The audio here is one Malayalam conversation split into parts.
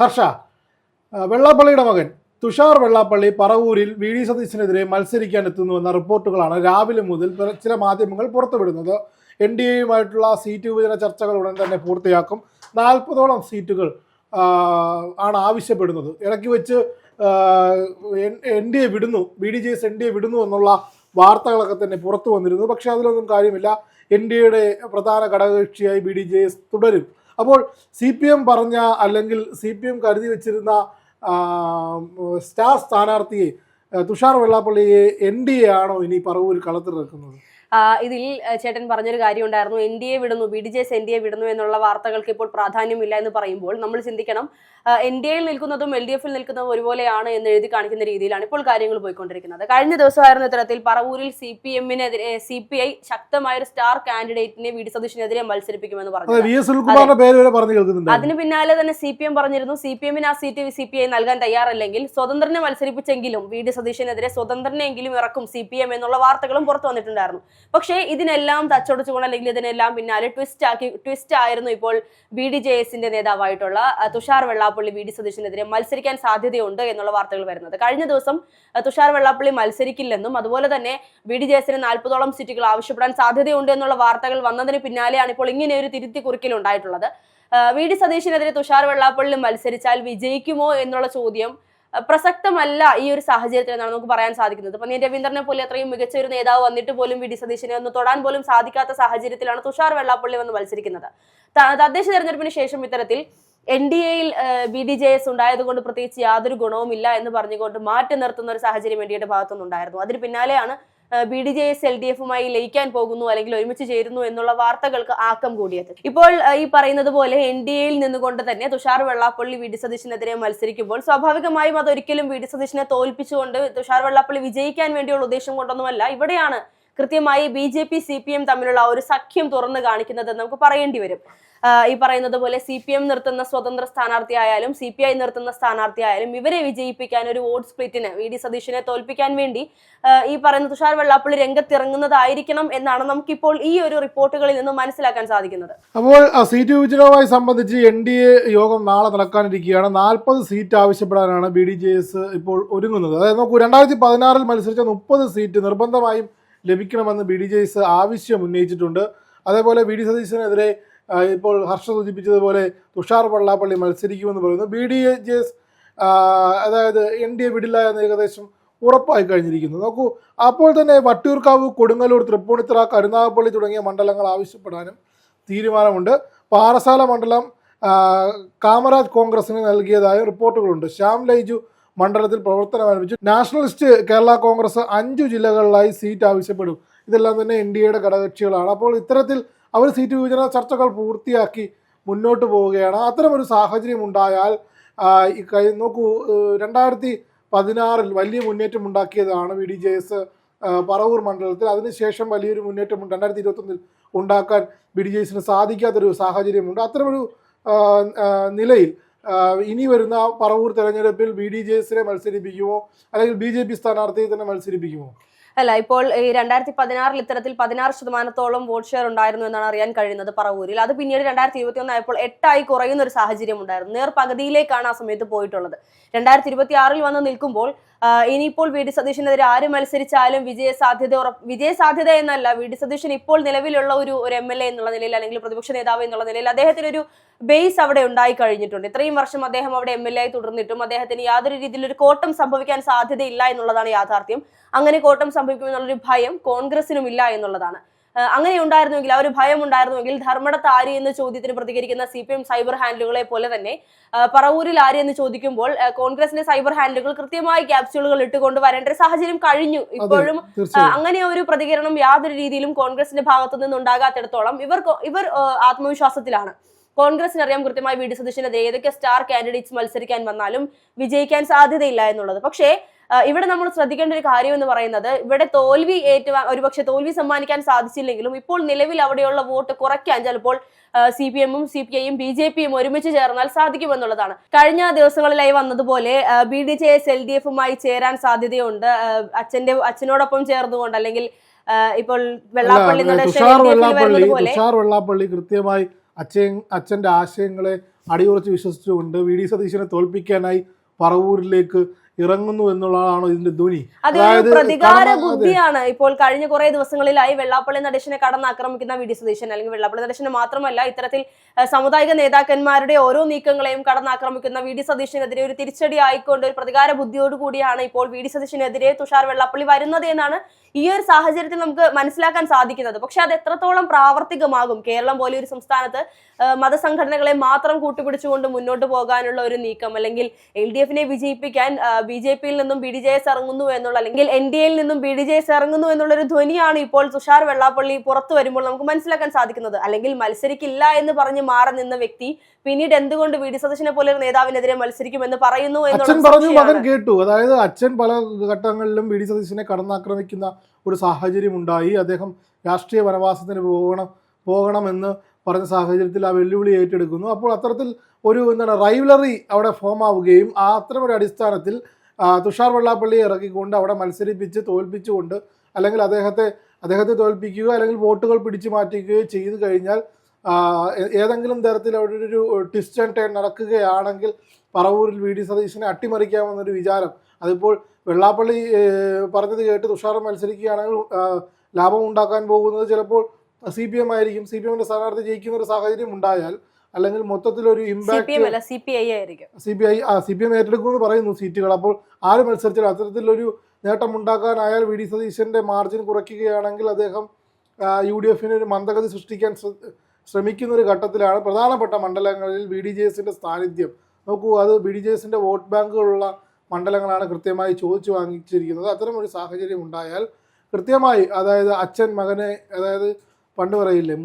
ഹർഷ വെള്ളാപ്പള്ളിയുടെ മകൻ തുഷാർ വെള്ളാപ്പള്ളി പറവൂരിൽ വി ഡി സതീശനെതിരെ മത്സരിക്കാൻ എത്തുന്നുവെന്ന റിപ്പോർട്ടുകളാണ് രാവിലെ മുതൽ ചില മാധ്യമങ്ങൾ പുറത്തുവിടുന്നത്. എൻ ഡി എയുമായിട്ടുള്ള സീറ്റ് വിഭജന ചർച്ചകൾ ഉടൻ തന്നെ പൂർത്തിയാക്കും. നാൽപ്പതോളം സീറ്റുകൾ ആണ് ആവശ്യപ്പെടുന്നത്. ഇടയ്ക്ക് വെച്ച് എൻ ഡി എ വിടുന്നു. B D J S N D A വിടുന്നു എന്നുള്ള വാർത്തകളൊക്കെ തന്നെ പുറത്തു വന്നിരുന്നു. പക്ഷേ അതിലൊന്നും കാര്യമില്ല. എൻ ഡി എയുടെ പ്രധാന ഘടകകക്ഷിയായി ബി ഡി ജെ എസ് തുടരും. അപ്പോൾ സി പി എം പറഞ്ഞ അല്ലെങ്കിൽ സി പി എം കരുതി വെച്ചിരുന്ന സ്റ്റാർ സ്ഥാനാർത്ഥിയെ തുഷാർ വെള്ളാപ്പള്ളിയെ എൻ ഡി എ ആണോ ഇനി പറവൂർ കളത്തിലിറക്കുന്നത്? ഇതിൽ ചേട്ടൻ പറഞ്ഞൊരു കാര്യം ഉണ്ടായിരുന്നു എൻ ഡി എ വിടുന്നു B D J S N D A വിടുന്നു എന്നുള്ള വാർത്തകൾക്ക് ഇപ്പോൾ പ്രാധാന്യമില്ല എന്ന് പറയുമ്പോൾ നമ്മൾ ചിന്തിക്കണം എൻ ഡി എയിൽ നിൽക്കുന്നതും എൽ ഡി എഫിൽ നിൽക്കുന്നതും ഒരുപോലെയാണ് എന്ന് എഴുതി കാണിക്കുന്ന രീതിയിലാണ് ഇപ്പോൾ കാര്യങ്ങൾ പോയിക്കൊണ്ടിരിക്കുന്നത്. കഴിഞ്ഞ ദിവസമായിരുന്നു ഇത്തരത്തിൽ പറവൂരിൽ സി പി എമ്മിനെതിരെ സി പി ഐ ശക്തമായ ഒരു സ്റ്റാർ കാൻഡിഡേറ്റിനെ വി ഡി സതീഷിനെതിരെ മത്സരിപ്പിക്കുമെന്ന് പറഞ്ഞു അതിന് പിന്നാലെ തന്നെ സി പി എം പറഞ്ഞിരുന്നു സി പി എമ്മിന് ആ സീറ്റ് സി പി ഐ നൽകാൻ തയ്യാറല്ലെങ്കിൽ സ്വതന്ത്രനെ മത്സരിപ്പിച്ചെങ്കിലും വി ഡി സതീഷിനെതിരെ സ്വതന്ത്രനെങ്കിലും ഇറക്കും സി പി എം എന്നുള്ള വാർത്തകളും പുറത്തു വന്നിട്ടുണ്ടായിരുന്നു. പക്ഷേ ഇതിനെല്ലാം തച്ചൊടച്ചുകൊണ്ട് അല്ലെങ്കിൽ ഇതിനെല്ലാം പിന്നാലെ ട്വിസ്റ്റ് ആക്കി ട്വിസ്റ്റ് ആയിരുന്നു ഇപ്പോൾ ബി ഡി ജെ എസിന്റെ നേതാവായിട്ടുള്ള തുഷാർ വെള്ളാപ്പള്ളി വി ഡി സതീശനെതിരെ മത്സരിക്കാൻ സാധ്യതയുണ്ട് എന്നുള്ള വാർത്തകൾ വരുന്നത്. കഴിഞ്ഞ ദിവസം തുഷാർ വെള്ളാപ്പള്ളി മത്സരിക്കില്ലെന്നും അതുപോലെ തന്നെ ബി ഡി ജെ എസിന് നാൽപ്പതോളം സീറ്റുകൾ ആവശ്യപ്പെടാൻ സാധ്യതയുണ്ട് എന്നുള്ള വാർത്തകൾ വന്നതിന് പിന്നാലെയാണ് ഇപ്പോൾ ഇങ്ങനെ ഒരു തിരുത്തി കുറിക്കൽ ഉണ്ടായിട്ടുള്ളത്. വി ഡി സതീശിനെതിരെ തുഷാർ വെള്ളാപ്പള്ളി മത്സരിച്ചാൽ വിജയിക്കുമോ എന്നുള്ള ചോദ്യം പ്രസക്തമല്ല ഈ ഒരു സാഹചര്യത്തിൽ എന്നാണ് നമുക്ക് പറയാൻ സാധിക്കുന്നത്. പന്നി രവീന്ദ്രനെ പോലെ അത്രയും മികച്ച ഒരു നേതാവ് വന്നിട്ട് പോലും വി ഡി സതീശനെ ഒന്ന് തൊടാൻ പോലും സാധിക്കാത്ത സാഹചര്യത്തിലാണ് തുഷാർ വെള്ളാപ്പള്ളി വന്ന് മത്സരിക്കുന്നത്. തദ്ദേശ തെരഞ്ഞെടുപ്പിന് ശേഷം ഇത്തരത്തിൽ എൻ ഡി എയിൽ ബി ഡി ജെ എസ് ഉണ്ടായതുകൊണ്ട് പ്രത്യേകിച്ച് യാതൊരു ഗുണവുമില്ല എന്ന് പറഞ്ഞുകൊണ്ട് മാറ്റി നിർത്തുന്ന ഒരു സാഹചര്യം എൻ ഡി എയുടെ ഭാഗത്തുനിന്നുണ്ടായിരുന്നു. അതിന് പിന്നാലെയാണ് B D J S L D എഫുമായി ലയിക്കാൻ പോകുന്നു അല്ലെങ്കിൽ ഒരുമിച്ച് ചേരുന്നു എന്നുള്ള വാർത്തകൾക്ക് ആക്കം കൂടിയത്. ഇപ്പോൾ ഈ പറയുന്നത് പോലെ എൻ ഡി എയിൽ നിന്നുകൊണ്ട് തന്നെ തുഷാർ വെള്ളാപ്പള്ളി വി ഡി സതീശിനെതിരെ മത്സരിക്കുമ്പോൾ സ്വാഭാവികമായും അതൊരിക്കലും വി ഡി സതീശിനെ തോൽപ്പിച്ചുകൊണ്ട് തുഷാർ വെള്ളാപ്പള്ളി വിജയിക്കാൻ വേണ്ടിയുള്ള ഉദ്ദേശം കൊണ്ടൊന്നുമല്ല. ഇവിടെയാണ് കൃത്യമായി B J P C P M തമ്മിലുള്ള ഒരു സഖ്യം തുറന്നു കാണിക്കുന്നത് നമുക്ക് പറയേണ്ടി വരും. ഈ പറയുന്നത് പോലെ സി പി എം നിർത്തുന്ന സ്വതന്ത്ര സ്ഥാനാർത്ഥിയായാലും സി പി ഐ നിർത്തുന്ന സ്ഥാനാർത്ഥിയായാലും ഇവരെ വിജയിപ്പിക്കാൻ ഒരു വോട്ട് സ്പ്ലിറ്റിന് വി. ഡി. സതീഷിനെ തോൽപ്പിക്കാൻ വേണ്ടി ഈ പറയുന്ന തുഷാർ വെള്ളാപ്പള്ളി രംഗത്തിറങ്ങുന്നതായിരിക്കണം എന്നാണ് നമുക്കിപ്പോൾ ഈ ഒരു റിപ്പോർട്ടുകളിൽ നിന്ന് മനസ്സിലാക്കാൻ സാധിക്കുന്നത്. അപ്പോൾ സീറ്റ് വിഭജനവുമായി സംബന്ധിച്ച് എൻ ഡി എ യോഗം നാളെ നടക്കാനിരിക്കുകയാണ്. നാൽപ്പത് സീറ്റ് ആവശ്യപ്പെടാനാണ് ബി. ഡി. ജെ. എസ് ഇപ്പോൾ ഒരുങ്ങുന്നത്. അതായത് നോക്കൂ രണ്ടായിരത്തി പതിനാറിൽ മത്സരിച്ച മുപ്പത് സീറ്റ് നിർബന്ധമായും ലഭിക്കണമെന്ന് ബി. ഡി. ജെ. എസ് ആവശ്യം ഉന്നയിച്ചിട്ടുണ്ട്. അതേപോലെ വി ഡി. സതീശനെതിരെ ഇപ്പോൾ ഹർഷ സൂചിപ്പിച്ചതുപോലെ തുഷാർ വെള്ളാപ്പള്ളി മത്സരിക്കുമെന്ന് പറയുന്നു. ബി ഡി എച്ച് എസ് അതായത് എൻ ഡി എ വിടില്ല എന്ന് ഏകദേശം ഉറപ്പായി കഴിഞ്ഞിരിക്കുന്നു. നോക്കൂ അപ്പോൾ തന്നെ വട്ടിയൂർക്കാവ് കൊടുങ്ങല്ലൂർ തൃപ്പൂണിത്തറ കരുനാഗപ്പള്ളി തുടങ്ങിയ മണ്ഡലങ്ങൾ ആവശ്യപ്പെടാനും തീരുമാനമുണ്ട്. പാറശാല മണ്ഡലം കാമരാജ് കോൺഗ്രസിന് നൽകിയതായ റിപ്പോർട്ടുകളുണ്ട്. ശ്യാം ലൈജു മണ്ഡലത്തിൽ പ്രവർത്തനം ആരംഭിച്ചു. നാഷണലിസ്റ്റ് കേരള കോൺഗ്രസ് അഞ്ചു ജില്ലകളിലായി സീറ്റ് ആവശ്യപ്പെടും. ഇതെല്ലാം തന്നെ എൻ ഡി എയുടെ ഘടകകക്ഷികളാണ്. അപ്പോൾ ഇത്തരത്തിൽ അവർ സീറ്റ് വിഭജന ചർച്ചകൾ പൂർത്തിയാക്കി മുന്നോട്ട് പോവുകയാണ്. അത്തരമൊരു സാഹചര്യം ഉണ്ടായാൽ നോക്കൂ രണ്ടായിരത്തി പതിനാറിൽ വലിയ മുന്നേറ്റം ഉണ്ടാക്കിയതാണ് V D J S Paravur മണ്ഡലത്തിൽ. അതിനുശേഷം വലിയൊരു മുന്നേറ്റം രണ്ടായിരത്തി ഇരുപത്തൊന്നിൽ ഉണ്ടാക്കാൻ ബി ഡി ജെ എസിന് സാധിക്കാത്തൊരു സാഹചര്യമുണ്ട്. അത്തരമൊരു നിലയിൽ ഇനി വരുന്ന പറവൂർ തെരഞ്ഞെടുപ്പിൽ ബി ഡി ജെ എസിനെ മത്സരിപ്പിക്കുമോ? അല്ലെങ്കിൽ ബി ജെ പി സ്ഥാനാർത്ഥിയെ തന്നെ മത്സരിപ്പിക്കുമോ? അല്ല ഇപ്പോൾ ഈ രണ്ടായിരത്തി പതിനാറിൽ ഇത്തരത്തിൽ പതിനാറ് ശതമാനത്തോളം വോട്ട് ഷെയർ ഉണ്ടായിരുന്നു എന്നാണ് അറിയാൻ കഴിയുന്നത് പറവൂരിൽ. അത് പിന്നീട് രണ്ടായിരത്തി ഇരുപത്തി ഒന്നായപ്പോൾ എട്ടായി കുറയുന്ന ഒരു സാഹചര്യം ഉണ്ടായിരുന്നു. നേർ പകുതിയിലേക്കാണ് ആ സമയത്ത് പോയിട്ടുള്ളത്. രണ്ടായിരത്തി ഇരുപത്തി ആറിൽ വന്ന് നിൽക്കുമ്പോൾ ഇനിയിപ്പോൾ വി ഡി സതീശനെതിരെ ആര് മത്സരിച്ചാലും വിജയ സാധ്യത വിജയ സാധ്യത എന്നല്ല വി ഡി സതീശൻ ഇപ്പോൾ നിലവിലുള്ള ഒരു ഒരു എം എൽ എ എന്നുള്ള നിലയിൽ അല്ലെങ്കിൽ പ്രതിപക്ഷ നേതാവ് എന്നുള്ള നിലയിൽ അദ്ദേഹത്തിന് ഒരു ബേസ് അവിടെ ഉണ്ടായി കഴിഞ്ഞിട്ടുണ്ട്. ഇത്രയും വർഷം അദ്ദേഹം അവിടെ എം എൽ എ ആയി തുടർന്നിട്ടും അദ്ദേഹത്തിന് യാതൊരു രീതിയിലൊരു കോട്ടം സംഭവിക്കാൻ സാധ്യതയില്ല എന്നുള്ളതാണ് യാഥാർത്ഥ്യം. അങ്ങനെ കോട്ടം സംഭവിക്കുമെന്നുള്ളൊരു ഭയം കോൺഗ്രസിനും ഇല്ല എന്നുള്ളതാണ്. അങ്ങനെ ഉണ്ടായിരുന്നുവെങ്കിൽ ആ ഒരു ഭയം ഉണ്ടായിരുന്നുവെങ്കിൽ ധർമ്മടത്ത് ആര് എന്ന ചോദ്യത്തിന് പ്രതികരിക്കുന്ന സി പി എം സൈബർ ഹാൻഡിലുകളെ പോലെ തന്നെ പറവൂരിൽ ആര് എന്ന് ചോദിക്കുമ്പോൾ കോൺഗ്രസിന്റെ സൈബർ ഹാൻഡിലുകൾ കൃത്യമായി ക്യാപ്സ്യൂളുകൾ ഇട്ടുകൊണ്ട് വരേണ്ട ഒരു സാഹചര്യം കഴിഞ്ഞു. ഇപ്പോഴും അങ്ങനെ ഒരു പ്രതികരണം യാതൊരു രീതിയിലും കോൺഗ്രസിന്റെ ഭാഗത്തു നിന്ന് ഉണ്ടാകാത്തിടത്തോളം ഇവർ ഇവർ ആത്മവിശ്വാസത്തിലാണ്. കോൺഗ്രസിന് അറിയാം കൃത്യമായി വി ഡി സതീശനെതിരെ ഏതൊക്കെ സ്റ്റാർ കാൻഡിഡേറ്റ്സ് മത്സരിക്കാൻ വന്നാലും വിജയിക്കാൻ സാധ്യതയില്ല എന്നുള്ളത്. പക്ഷേ ഇവിടെ നമ്മൾ ശ്രദ്ധിക്കേണ്ട ഒരു കാര്യം എന്ന് പറയുന്നത് ഇവിടെ തോൽവി ഏറ്റുവാ ഒരുപക്ഷെ തോൽവി സമ്മാനിക്കാൻ സാധിച്ചില്ലെങ്കിലും ഇപ്പോൾ നിലവിൽ അവിടെയുള്ള വോട്ട് കുറയ്ക്കാൻ ചിലപ്പോൾ സി പി എമ്മും സി പി ഐയും ബി ജെ പിയും ഒരുമിച്ച് ചേർന്നാൽ സാധിക്കുമെന്നുള്ളതാണ്. കഴിഞ്ഞ ദിവസങ്ങളിലായി വന്നതുപോലെ B D J S L D എഫുമായി ചേരാൻ സാധ്യതയുണ്ട്. അച്ഛന്റെ അച്ഛനോടൊപ്പം ചേർന്നുകൊണ്ട് അല്ലെങ്കിൽ ഇപ്പോൾ വെള്ളാപ്പള്ളി തുഷാർ വെള്ളാപ്പള്ളി തുഷാർ വെള്ളാപ്പള്ളി കൃത്യമായി അച്ഛൻ അച്ഛന്റെ ആശയങ്ങളെ അടിയുറച്ച് വിശ്വസിച്ചുകൊണ്ട് വി ഡി സതീശനെ തോൽപ്പിക്കാനായി പറവൂരിലേക്ക് ഇറങ്ങുന്നു എന്നുള്ളതാണോ ഇതിന്റെ ധ്വനി? അതായത് പ്രതികാര ബുദ്ധിയാണ്. ഇപ്പോൾ കഴിഞ്ഞ കുറെ ദിവസങ്ങളിലായി വെള്ളാപ്പള്ളി നടേശനെ കടന്ന് ആക്രമിക്കുന്ന വി ഡി സതീശൻ അല്ലെങ്കിൽ വെള്ളാപ്പള്ളി നടേശന് മാത്രമല്ല ഇത്തരത്തിൽ സമുദായിക നേതാക്കന്മാരുടെ ഓരോ നീക്കങ്ങളെയും കടന്നാക്രമിക്കുന്ന വി ഡി സതീശനെതിരെ ഒരു തിരിച്ചടി ആയിക്കൊണ്ട് ഒരു പ്രതികാര ബുദ്ധിയോട് കൂടിയാണ് ഇപ്പോൾ വി ഡി സതീശനെതിരെ തുഷാർ വെള്ളാപ്പള്ളി വരുന്നത് എന്നാണ് ഈ ഒരു സാഹചര്യത്തിൽ നമുക്ക് മനസ്സിലാക്കാൻ സാധിക്കുന്നത്. പക്ഷെ അത് എത്രത്തോളം പ്രാവർത്തികമാകും? കേരളം പോലെ ഒരു സംസ്ഥാനത്ത് മതസംഘടനകളെ മാത്രം കൂട്ടുപിടിച്ചുകൊണ്ട് മുന്നോട്ട് പോകാനുള്ള ഒരു നീക്കം അല്ലെങ്കിൽ എൽ ഡി എഫിനെ വിജയിപ്പിക്കാൻ ബി ജെ പിയിൽ നിന്നും ബി ഡി ജെ എസ് ഇറങ്ങുന്നു എന്നുള്ള അല്ലെങ്കിൽ എൻ ഡി എയിൽ നിന്നും ബി ഡി ജെ എസ് ഇറങ്ങുന്നു എന്നുള്ള ഒരു ധ്വനിയാണ് ഇപ്പോൾ തുഷാർ വെള്ളാപ്പള്ളി പുറത്തു വരുമ്പോൾ നമുക്ക് മനസ്സിലാക്കാൻ സാധിക്കുന്നത്. അല്ലെങ്കിൽ മത്സരിക്കില്ല എന്ന് പറഞ്ഞ് മാറി നിന്ന വ്യക്തി പിന്നീട് എന്തുകൊണ്ട് വി ഡി സതീശനെ പോലെ ഒരു നേതാവിനെതിരെ മത്സരിക്കുമെന്ന് പറയുന്നു അച്ഛൻ പറഞ്ഞു മകൻ കേട്ടു. അതായത് അച്ഛൻ പല ഘട്ടങ്ങളിലും വി ഡി സതീശനെ കടന്നാക്രമിക്കുന്ന ഒരു സാഹചര്യം ഉണ്ടായി അദ്ദേഹം രാഷ്ട്രീയ വനവാസത്തിന് പോകണം പോകണമെന്ന് പറഞ്ഞ സാഹചര്യത്തിൽ ആ വെല്ലുവിളി ഏറ്റെടുക്കുന്നു. അപ്പോൾ അത്തരത്തിൽ ഒരു എന്താണ് റൈവലറി അവിടെ ഫോം ആവുകയും ആ അത്തരമൊരു അടിസ്ഥാനത്തിൽ തുഷാർ വെള്ളാപ്പള്ളിയെ ഇറക്കിക്കൊണ്ട് അവിടെ മത്സരിപ്പിച്ച് തോൽപ്പിച്ചുകൊണ്ട് അല്ലെങ്കിൽ അദ്ദേഹത്തെ അദ്ദേഹത്തെ തോൽപ്പിക്കുക അല്ലെങ്കിൽ വോട്ടുകൾ പിടിച്ചു മാറ്റുകയോ ചെയ്തു കഴിഞ്ഞാൽ ഏതെങ്കിലും തരത്തിൽ അവിടെ ഒരു ട്വിസ്റ്റ് ആൻഡ് ടേൺ നടക്കുകയാണെങ്കിൽ പറവൂരിൽ വി ഡി സതീശനെ അട്ടിമറിക്കാമെന്നൊരു വിചാരം. അതിപ്പോൾ വെള്ളാപ്പള്ളി പറഞ്ഞത് കേട്ട് തുഷാർ മത്സരിക്കുകയാണെങ്കിൽ ലാഭം ഉണ്ടാക്കാൻ പോകുന്നത് ചിലപ്പോൾ സി പി എം ആയിരിക്കും. സി പി എമ്മിന്റെ സ്ഥാനാർത്ഥി ജയിക്കുന്ന ഒരു സാഹചര്യം ഉണ്ടായാൽ അല്ലെങ്കിൽ മൊത്തത്തിൽ ഒരു ഇമ്പാക്ട് സി പി ഐ ആയിരിക്കും. C P I C P M ഏറ്റെടുക്കുമെന്ന് പറയുന്നു സീറ്റുകൾ. അപ്പോൾ ആര് മത്സരിച്ചാൽ അത്തരത്തിലൊരു നേട്ടം ഉണ്ടാക്കാനായാൽ വി. ഡി. സതീശന്റെ മാർജിൻ കുറയ്ക്കുകയാണെങ്കിൽ അദ്ദേഹം യു ഡി എഫിന് ഒരു മന്ദഗതി സൃഷ്ടിക്കാൻ ശ്രമിക്കുന്ന ഒരു ഘട്ടത്തിലാണ് പ്രധാനപ്പെട്ട മണ്ഡലങ്ങളിൽ ബി ഡി. ജെ. എസിന്റെ സാന്നിധ്യം നോക്കൂ അത് ബി ഡി. ജെ. എസിന്റെ വോട്ട് ബാങ്കുകളുള്ള മണ്ഡലങ്ങളാണ് കൃത്യമായി ചോദിച്ചു വാങ്ങിച്ചിരിക്കുന്നത്. അത്തരം ഒരു സാഹചര്യം ഉണ്ടായാൽ കൃത്യമായി അതായത് അച്ഛൻ മകനെ അതായത് പണ്ട് പറയില്ലേ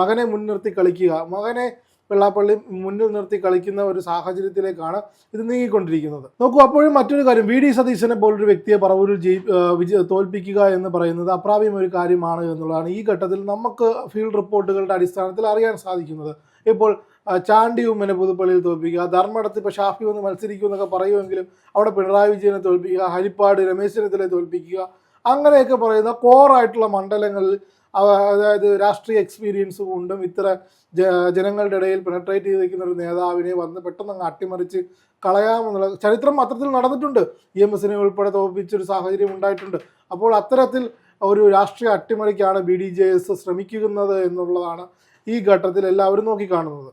മകനെ മുൻനിർത്തി കളിക്കുക മകനെ വെള്ളാപ്പള്ളി മുന്നിൽ നിർത്തി കളിക്കുന്ന ഒരു സാഹചര്യത്തിലേക്കാണ് ഇത് നീങ്ങിക്കൊണ്ടിരിക്കുന്നത്. നോക്കൂ അപ്പോഴും മറ്റൊരു കാര്യം വി. ഡി. സതീശനെ പോലൊരു വ്യക്തിയെ പറവൂരിൽ ജയി വിജയ തോൽപ്പിക്കുക എന്ന് പറയുന്നത് അപ്രാപ്യം ഒരു കാര്യമാണ് എന്നുള്ളതാണ് ഈ ഘട്ടത്തിൽ നമുക്ക് ഫീൽഡ് റിപ്പോർട്ടുകളുടെ അടിസ്ഥാനത്തിൽ അറിയാൻ സാധിക്കുന്നത്. ഇപ്പോൾ ചാണ്ടി ഉമ്മനെ പുതുപ്പള്ളിയിൽ തോൽപ്പിക്കുക ധർമ്മടത്ത് ഇപ്പോൾ ഷാഫി വന്ന് മത്സരിക്കും എന്നൊക്കെ പറയുമെങ്കിലും അവിടെ പിണറായി വിജയനെ തോൽപ്പിക്കുക ഹരിപ്പാട് രമേശ് ചെന്നിത്തലയെ തോൽപ്പിക്കുക അങ്ങനെയൊക്കെ പറയുന്ന കോറായിട്ടുള്ള മണ്ഡലങ്ങളിൽ അതായത് രാഷ്ട്രീയ എക്സ്പീരിയൻസ് കൊണ്ടും ഇത്ര ജനങ്ങളുടെ ഇടയിൽ പെനട്രേറ്റ് ചെയ്തിരിക്കുന്ന ഒരു നേതാവിനെ വന്ന് പെട്ടെന്ന് അങ്ങ് അട്ടിമറിച്ച് കളയാമെന്നുള്ള ചരിത്രം അത്തരത്തിൽ നടന്നിട്ടുണ്ട്. ഇ എം എസിനെ ഉൾപ്പെടെ തോൽപ്പിച്ചൊരു സാഹചര്യം ഉണ്ടായിട്ടുണ്ട്. അപ്പോൾ അത്തരത്തിൽ ഒരു രാഷ്ട്രീയ അട്ടിമറിക്കാണ് ബി ഡി ജെ എസ് ശ്രമിക്കുന്നത് എന്നുള്ളതാണ് ഈ ഘട്ടത്തിൽ എല്ലാവരും നോക്കിക്കാണുന്നത്.